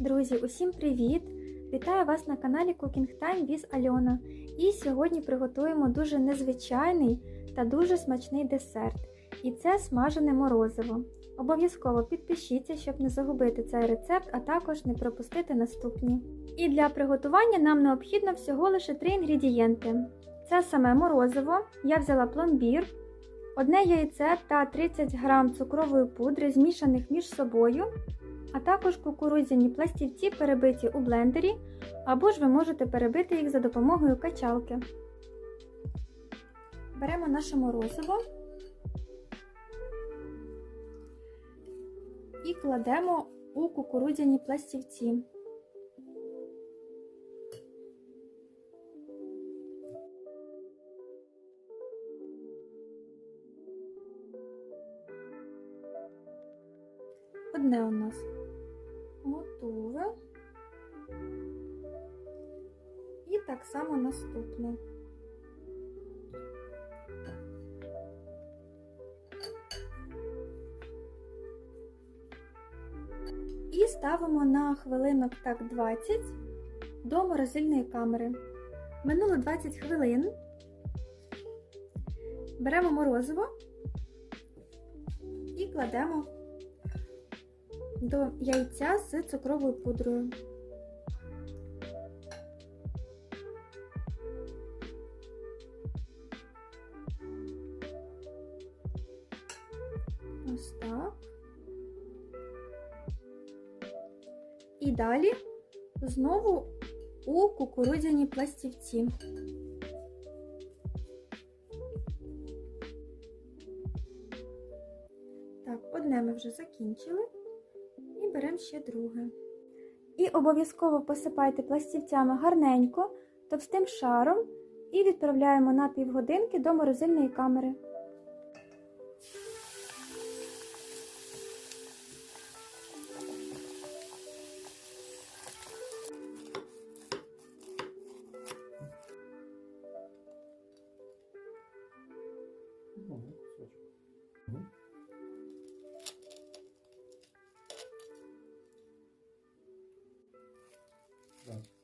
Друзі, усім привіт! Вітаю вас на каналі Cooking Time with Альона. І сьогодні приготуємо дуже незвичайний та дуже смачний десерт. І це смажене морозиво. Обов'язково підпишіться, щоб не загубити цей рецепт, а також не пропустити наступні. І для приготування нам необхідно всього лише три інгредієнти. Це саме морозиво, я взяла пломбір, одне яйце та 30 г цукрової пудри, змішаних між собою, а також кукурудзяні пластівці, перебиті у блендері, або ж ви можете перебити їх за допомогою качалки. Беремо наше морозиво і кладемо у кукурудзяні пластівці. Одне у нас готове. І так само наступне. І ставимо на хвилинок так 20 до морозильної камери. Минуло 20 хвилин. Беремо морозиво і кладемо до яйця з цукровою пудрою. Ось так. І далі знову у кукурудзяні пластівці. Так, одне ми вже закінчили. Беремо ще друге. І обов'язково посипайте пластівцями гарненько, товстим шаром і відправляємо на півгодинки до морозильної камери. Мгм. Love.